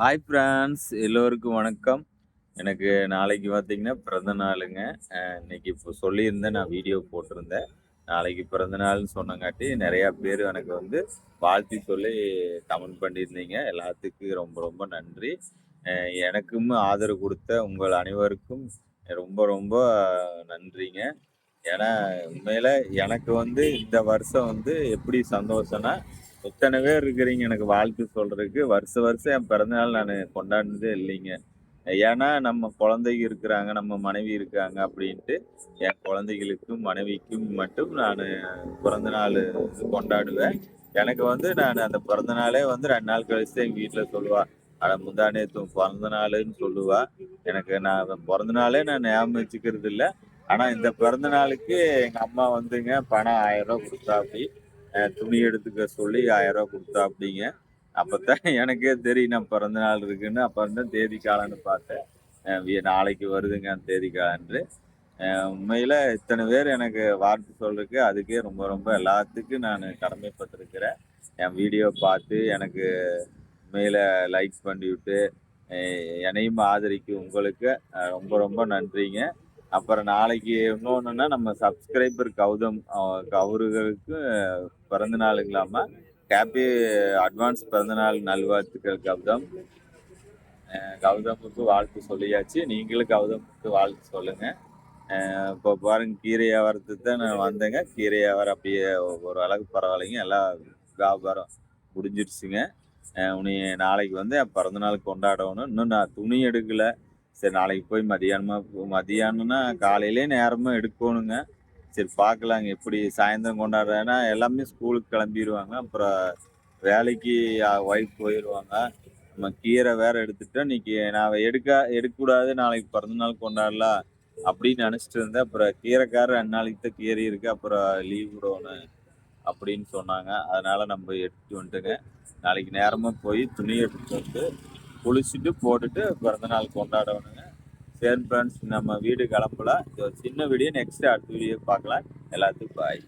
Hi France எல்லோருக்கும் வணக்கம். எனக்கு நாளைக்கு பார்த்தீங்கன்னா பிறந்த நாளுங்க. இன்னைக்கு இப்போ சொல்லியிருந்தேன் நான் வீடியோ போட்டிருந்தேன். நாளைக்கு பிறந்த நாள்னு சொன்னங்காட்டி நிறையா பேர் எனக்கு வந்து வாழ்த்தி சொல்லி கமெண்ட் பண்ணியிருந்தீங்க. எல்லாத்துக்கும் ரொம்ப ரொம்ப நன்றி. எனக்கும் ஆதரவு கொடுத்த உங்கள் அனைவருக்கும் ரொம்ப ரொம்ப நன்றிங்க. ஏன்னா உண்மையில் எனக்கு வந்து இந்த வருஷம் வந்து எப்படி சந்தோஷம்னா இத்தனை பேர் இருக்கிறீங்க எனக்கு வாழ்த்து சொல்றதுக்கு? வருஷ வருஷம் என் பிறந்தநாள் நான் கொண்டாடினதே இல்லைங்க. ஏன்னா நம்ம குழந்தைங்க இருக்கிறாங்க நம்ம மனைவி இருக்காங்க அப்படின்ட்டு என் குழந்தைகளுக்கும் மனைவிக்கும் மட்டும் நான் பிறந்த நாள் கொண்டாடுவேன். எனக்கு வந்து நான் அந்த பிறந்த நாளே வந்து ரெண்டு நாள் கழிச்சு எங்கள் வீட்டில் சொல்லுவா. ஆனால் முந்தானேத்து பிறந்த நாளுன்னு சொல்லுவா. எனக்கு நான் பிறந்த நாளே நான் ஞாபகம் வச்சுக்கிறது இல்லை ஆனால் இந்த பிறந்த நாளுக்கு எங்கள் அம்மா வந்துங்க பணம் ஆயிரம் ரூபா கொடுத்தா அப்படி துணி எடுத்துக்க சொல்லி ஆயிரம் ரூபா கொடுத்தா அப்படிங்க அப்பதான் எனக்கே தெரியும் நான் பிறந்த நாள் இருக்குன்னு. அப்போ தான் தேதி காலன்னு பார்த்தேன் நாளைக்கு வருதுங்க அந்த தேதி காலன்று உண்மையில் இத்தனை பேர் எனக்கு வார்த்தை சொல்றதுக்கு அதுக்கே ரொம்ப ரொம்ப எல்லாத்துக்கும் நான் கடமைப்பட்டிருக்கிறேன். என் வீடியோ பார்த்து எனக்கு உண்மையில் லைக் பண்ணிவிட்டு என்னையும் ஆதரிக்கு உங்களுக்கு ரொம்ப ரொம்ப நன்றிங்க. அப்புறம் நாளைக்கு இன்னொன்றுன்னா நம்ம சப்ஸ்கிரைபர் கௌதம் அவர்களுக்கு பிறந்த நாளுங்களாமா ஹாப்பி அட்வான்ஸ் பிறந்தநாள் நல்வாழ்த்துக்கள் கௌதம். கௌதமுக்கு வாழ்த்து சொல்லியாச்சு. நீங்களும் கௌதமுக்கு வாழ்த்து சொல்லுங்க. இப்போ பாருங்க கீரை வியாபாரத்துக்கு தான் நான் வந்தேங்க. கீரை வியாபாரம் அப்படியே ஒரு அளவுக்கு பரவாயில்லைங்க. எல்லாம் வியாபாரம் முடிஞ்சிருச்சுங்க. உனி நாளைக்கு வந்து என் பிறந்தநாள் கொண்டாடணும். இன்னும் நான் துணி எடுக்கல. சரி நாளைக்கு போய் மதியானமாக மதியானம்னா காலையிலே நேரமாக எடுக்கணுங்க. சரி பார்க்கலாங்க. எப்படி சாயந்தரம் கொண்டாடுறேன்னா எல்லாமே ஸ்கூலுக்கு கிளம்பிடுவாங்க அப்புறம் வேலைக்கு ஒய்ஃப் போயிடுவாங்க நம்ம கீரை வேற எடுத்துட்டோம் இன்னைக்கு நான் எடுக்க எடுக்கக்கூடாது நாளைக்கு பிறந்தநாள் கொண்டாடலாம் அப்படின்னு நினச்சிட்டு இருந்தேன். அப்புறம் கீரைக்காரர் ரெண்டு நாளைக்கு தான் கீரை இருக்கு. அப்புறம் லீவ் விடணும் அப்படின்னு சொன்னாங்க. அதனால நம்ம எடுத்துட்டு வந்துட்டுங்க. நாளைக்கு நேரமாக போய் துணி எடுத்துட்டு வந்து குளிச்சுட்டு போட்டுட்டு பிறந்தநாள் கொண்டாடணுங்க சரி ஃப்ரெண்ட்ஸ் நம்ம வீடு கிளம்பல இது ஒரு சின்ன வீடியோ நெக்ஸ்ட் அடுத்த வீடியோ பார்க்கலாம். எல்லாத்துக்கும் பாய்